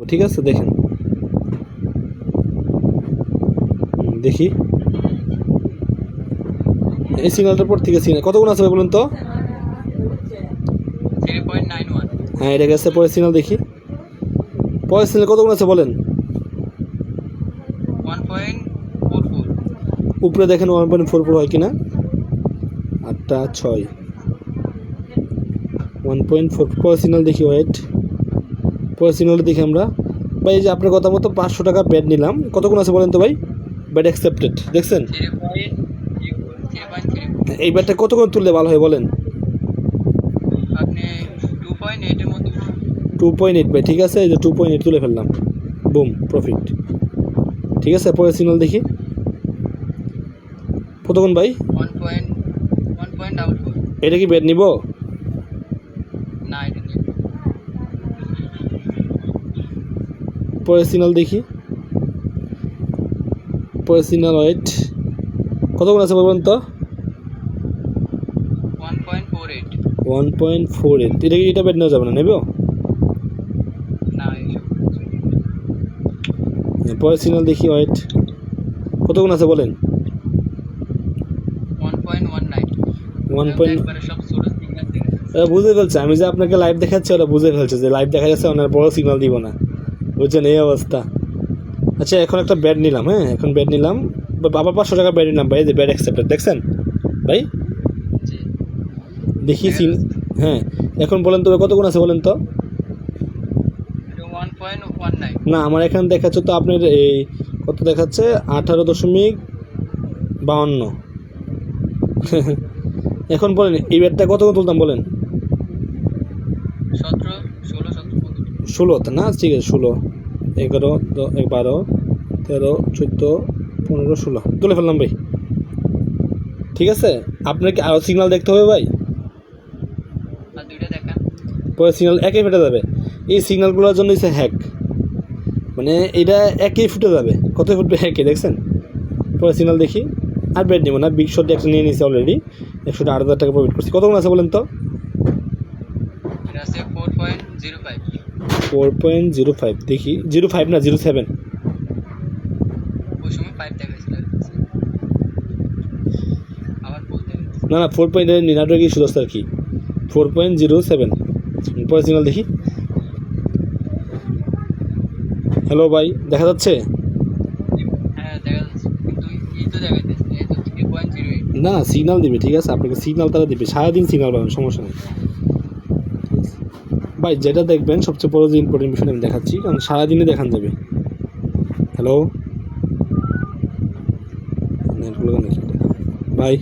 ঠিক আছে, দেখেন। দেখি। এই সিগন্যালটার পর থেকে সিগন্যাল কত গুণ আছে বলুন তো? হ্যাঁ এটা গেছে, পরের সিগন্যাল দেখি। পরের সিগন্যাল কত গুণ আছে বলেন? ফোর ফোর উপরে দেখেন ওয়ান পয়েন্ট ফোর ফোর হয় কিনা? আটটা ছয়। ওয়ান পয়েন্ট ফোর পরের সিগন্যাল দেখি ওয়েট পরের সিগন্যালটা দেখি আমরা। ভাই এই যে আপনার কথা মতো পাঁচশো টাকা ব্যাড নিলাম। কতক্ষণ আছে বলেন তো ভাই? ব্যাড অ্যাকসেপ্টেড দেখছেন? এই ব্যাটটা কতক্ষণ তুললে ভালো হয় বলেন? আপনি টু পয়েন্ট এইট ভাই ঠিক আছে? এই যে টু পয়েন্ট এইট তুলে ফেললাম। বুম প্রফিট ঠিক আছে? পরের সিগন্যাল দেখি। কতক্ষণ ভাই? এটা কি ব্যাট নিব? না পরের সিগন্যাল দেখি। পরের সিগন্যাল ওয়েট কতক্ষণ আছে বলবেন তো? ওয়ান পয়েন্ট ফোর এইট এটা কি এটা ব্যাট নেওয়া যাবে না নেব? পরের সিগন্যাল দেখি ওয়েট কতক্ষণ আছে বলেন? ওয়ান পয়েন্ট বুঝে ফেলছে। আমি যে আপনাকে লাইভ দেখাচ্ছি ওরা বুঝে ফেলছে যে লাইভ দেখা যাচ্ছে ওনার বড় সিগন্যাল দিব না। বুঝছেন এই অবস্থা। আচ্ছা এখন একটা ব্যাট নিলাম হ্যাঁ? এখন ব্যাট নিলাম। বা- আবার পাঁচশো টাকা ব্যাট নিলাম ভাই যে ব্যাট অ্যাকসেপ্টেড দেখছেন? ভাই? দেখি সিন হ্যাঁ এখন বলেন তো কত গুণ আছে বলেন তো? না আমার এখানে দেখাচ্ছে তো আপনার এই কত দেখাচ্ছে? আঠারো দশমিক বাউন্ন। এখন বলেন এই ব্যাটটা কত তুলতাম বলেন? সতেরো। ষোলো তো না? ঠিক আছে ষোলো। এগারো বারো তেরো চোদ্দ পনেরো ষোলো। তুলে ফেললাম ভাই। ঠিক আছে? আপনার কি আরও সিগনাল দেখতে হবে ভাই। পরে সিগন্যাল একই ফেটে যাবে। এই সিগনালগুলোর জন্য হচ্ছে হ্যাক মানে এটা একই ফুটে যাবে। কত ফুটবে একই দেখছেন? পরে সিগন্যাল দেখি। আর বেড নেব না। বিগ শট একটা নিয়ে নিয়েছি অলরেডি একশো আট হাজার টাকা প্রফিট করছি। কতক্ষণ আছে বলেন তো? ফোর পয়েন্ট জিরো ফাইভ দেখি জিরো ফাইভ না জিরো সেভেন? না না ফোর পয়েন্ট নেটওয়ার্ক ইস্যু দোস্ত আর কি? Four point zero seven. পরে সিগন্যাল দেখি। হ্যালো ভাই দেখা যাচ্ছে? হ্যাঁ না সিগনাল দিবে ঠিক আছে? আপনাকে সিগনাল তারা দিবে। সারাদিন সিগনাল পাবেন সমস্যা নেই। ভাই, যেটা দেখবেন, সবচেয়ে বড় যে ইম্পর্টেন্ট বিষয় আমি দেখাচ্ছি, কারণ সারাদিনে দেখান যাবে। হ্যালো ভাই